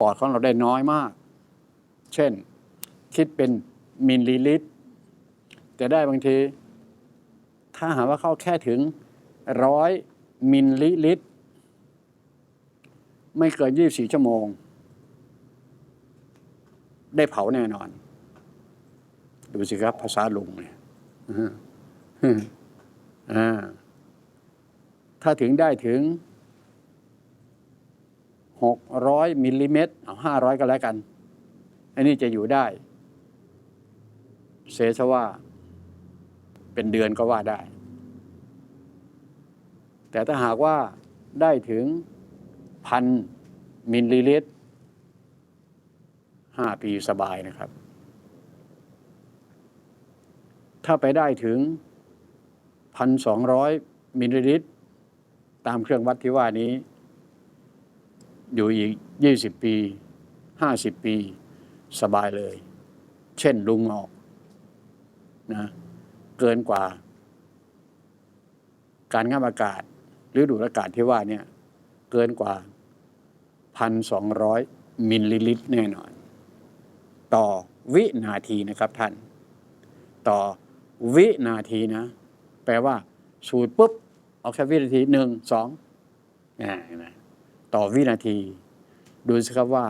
ปอดของเราได้น้อยมาก เช่น คิดเป็นมิลลิลิตรแต่ได้บางที ถ้าหากว่าเข้าแค่ถึงร้อยมิลลิลิตร ไม่เกิน24ชั่วโมง ได้เผาแน่นอน ดูสิครับภาษาลุงเนี่ยถ้าถึงได้ถึง 600มิลลิเมตรเอา500 ก็แล้วกัน อันนี้จะอยู่ได้เซซะว่า เป็นเดือนก็ว่าได้ แต่ถ้าหากว่าได้ถึงพันมิลลิลิตรห้าปีสบายนะครับ ถ้าไปได้ถึงพันสองร้อยมิลลิลิตร ตามเครื่องวัดที่ว่านี้ อยู่อีกยี่สิบปีห้าสิบปี สบายเลย เช่นลุงงอกนะเกินกว่า การง่ามอากาศ หรือดูดอากาศที่ว่าเนี่ยเกินกว่าพันสองร้อยมิลลิลิตรแน่นอน ต่อวินาทีนะครับท่าน ต่อวินาทีนะ แปลว่า สูดปุ๊บเอาแค่วินาทีหนึ่งสองอ่านไหม ต่อวินาที ดูสิครับว่า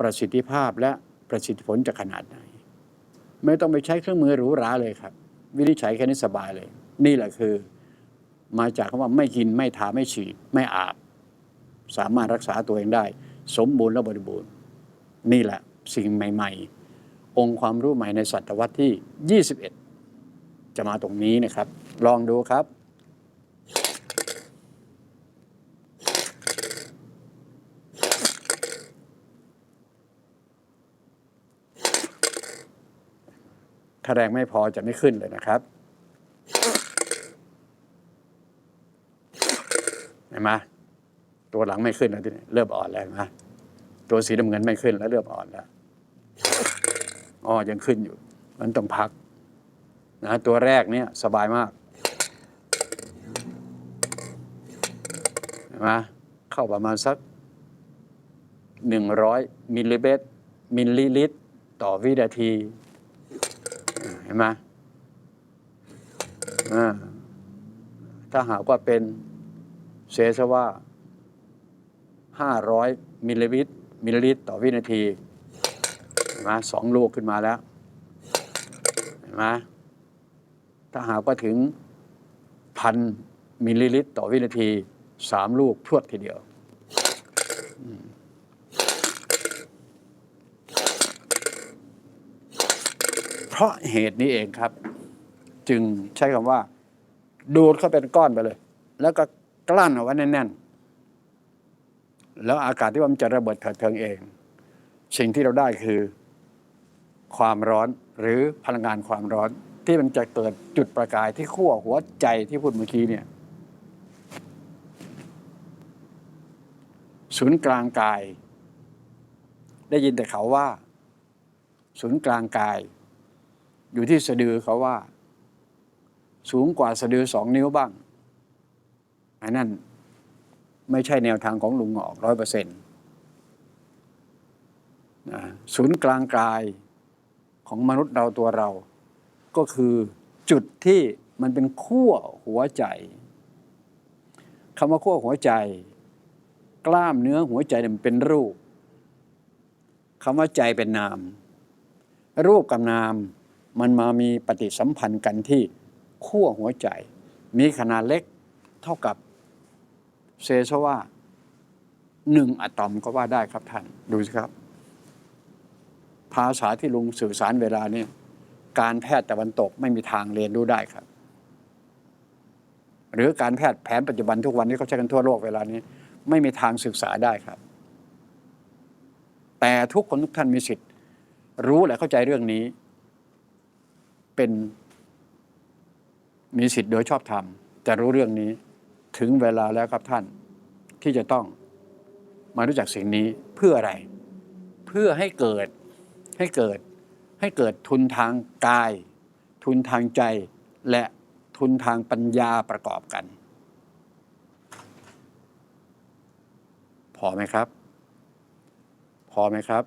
ประสิทธิภาพและประสิทธิผลจะขนาดไหน ไม่ต้องไปใช้เครื่องมือหรูหราเลยครับ วินิจฉัยแค่นี้สบายเลย นี่แหละคือ มาจากคำว่าไม่กินไม่ทาไม่ฉีดไม่อาบ สามารถรักษาตัวเองได้ สมบูรณ์และบริบูรณ์ นี่แหละสิ่งใหม่ ๆ องค์ความรู้ใหม่ในศตวรรษที่ 21 จะมาตรงนี้นะครับ ลองดูครับ ถ้าแรงไม่พอจะไม่ขึ้นเลยนะครับเห็นไหมตัวหลังไม่ขึ้นแล้วทีนี้เริ่มอ่อนแล้วนไหมตัวสีน้ำเงินไม่ขึ้นแล้วเริ่มอ่อนแล้วอ๋อยังขึ้นอยู่ มันต้องพักนะตัวแรกเนี่ยสบายมากเห็นไหมเข้าประมาณสักหนึ่งร้อยมิลลิเมตรมิลลิลิตร ต่อวินาที ห็นไหมถ้าหากว่าเป็นเซซะว่า500มิลลิลิตรมิลลิลิตรต่อวินาทีเห็นไหมสองลูกขึ้นมาแล้วเห็นไหมถ้าหากว่าถึงพันมิลลิลิตรต่อวินาทีสามลูกพรวดทีเดียวอืมเพ ราะเหตุนี้เองครับ จึงใช้คำว่า ดูดเข้าเป็นก้อนไปเลย แล้วก็กลั้นเอาไว้แน่นๆ แล้วอากาศที่ว่ามันจะระเบิดเถิดเทิงเอง สิ่งที่เราได้คือ ความร้อนหรือพลังงานความร้อน ที่มันจะเกิดจุดประกายที่ขั้วหัวใจที่พูดเมื่อกี้เนี่ย ศูนย์กลางกาย ได้ยินแต่เขาว่า ศูนย์กลางกาย อยู่ที่สะดือเขาว่า สูงกว่าสะดือสองนิ้วบ้างอันนั้นไม่ใช่แนวทางของลุงหงอกร้อยเปอร์เซ็นต์ศูนย์กลางกายของมนุษย์เราตัวเรา ก็คือจุดที่มันเป็นขั้วหัวใจคำว่าขั้วหัวใจ กล้ามเนื้อหัวใจมันเป็นรูปคำว่าใจเป็นนาม รูปกับนาม มันมามีปฏิสัมพันธ์กันที่ขั้วหัวใจ มีขนาดเล็กเท่ากับเซซว่าหนึ่งอะตอมก็ว่าได้ครับท่าน ดูสิครับ ภาษาที่ลุงสื่อสารเวลานี้การแพทย์ตะวันตกไม่มีทางเรียนรู้ได้ครับ หรือการแพทย์แผนปัจจุบันทุกวันที่เขาใช้กันทั่วโลกเวลานี้ ไม่มีทางศึกษาได้ครับ แต่ทุกคนทุกท่านมีสิทธิ์ รู้และเข้าใจเรื่องนี้ เป็นมีสิทธิ์โดยชอบธรรมจะรู้เรื่องนี้ถึงเวลาแล้วครับท่านที่จะต้องมารู้จักสิ่งนี้เพื่ออะไร เพื่อให้เกิดให้เกิดให้เกิดทุนทางกาย ทุนทางใจและทุนทางปัญญาประกอบกัน พอไหมครับ พอไหมครับ